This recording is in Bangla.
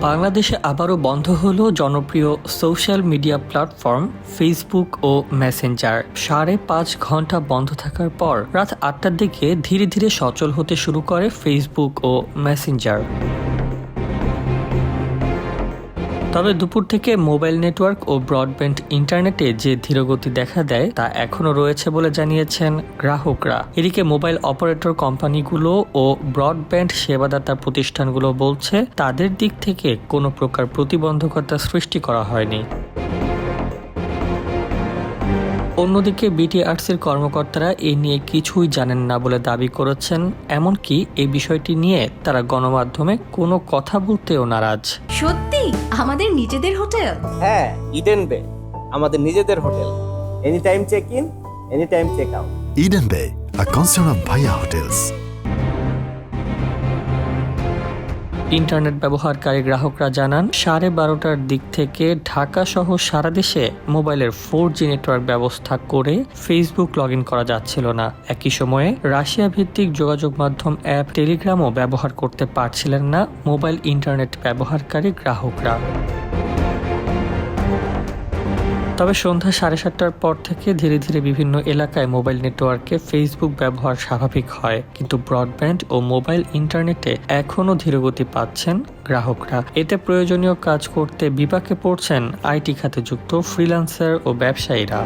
বাংলাদেশে আবারও বন্ধ হল জনপ্রিয় সোশ্যাল মিডিয়া প্ল্যাটফর্ম ফেসবুক ও মেসেঞ্জার। সাড়ে পাঁচ ঘণ্টা বন্ধ থাকার পর রাত আটটার দিকে ধীরে ধীরে সচল হতে শুরু করে ফেসবুক ও মেসেঞ্জার। তবে দুপুর থেকে মোবাইল নেটওয়ার্ক ও ব্রডব্যান্ড ইন্টারনেটে যে ধীরগতি দেখা দেয় তা এখনও রয়েছে বলে জানিয়েছেন গ্রাহকরা। এদিকে মোবাইল অপারেটর কোম্পানিগুলো ও ব্রডব্যান্ড সেবাদাতা প্রতিষ্ঠানগুলো বলছে, তাদের দিক থেকে কোনো প্রকার প্রতিবন্ধকতা সৃষ্টি করা হয়নি। অন্যদিকে বিটিআরসির কর্মকর্তারা এ নিয়ে কিছুই জানেন না বলে দাবি করেছেন, এমনকি এই বিষয়টি নিয়ে তারা গণমাধ্যমে কোনো কথা বলতেও নারাজ। সত্যি আমাদের নিজেদের হোটেল? হ্যাঁ ইডেন বে আমাদের নিজেদের hotel. Any time check in any time check out Eden Bay a concern of Bhaiya Hotels. Internet ব্যবহারকারী গ্রাহকরা জানান, সাড়ে বারোটার দিক থেকে ঢাকা সহ সারা দেশে মোবাইলের ফোর জি নেটওয়ার্ক ব্যবস্থা করে ফেসবুক লগ করা যাচ্ছিল না। একই সময়ে রাশিয়া ভিত্তিক যোগাযোগ মাধ্যম অ্যাপ টেলিগ্রামও ব্যবহার করতে পারছিলেন না মোবাইল ইন্টারনেট ব্যবহারকারী গ্রাহকরা। তবে সন্ধ্যা সাড়ে সাতটার পর থেকে ধীরে ধীরে বিভিন্ন এলাকায় মোবাইল নেটওয়ার্কে ফেসবুক ব্যবহার স্বাভাবিক হয়। কিন্তু ব্রডব্যান্ড ও মোবাইল ইন্টারনেটে এখনও ধীরগতি পাচ্ছেন গ্রাহকরা। এতে প্রয়োজনীয় কাজ করতে বিপাকে পড়ছেন আইটি খাতে যুক্ত ফ্রিল্যান্সার ও ব্যবসায়ীরা।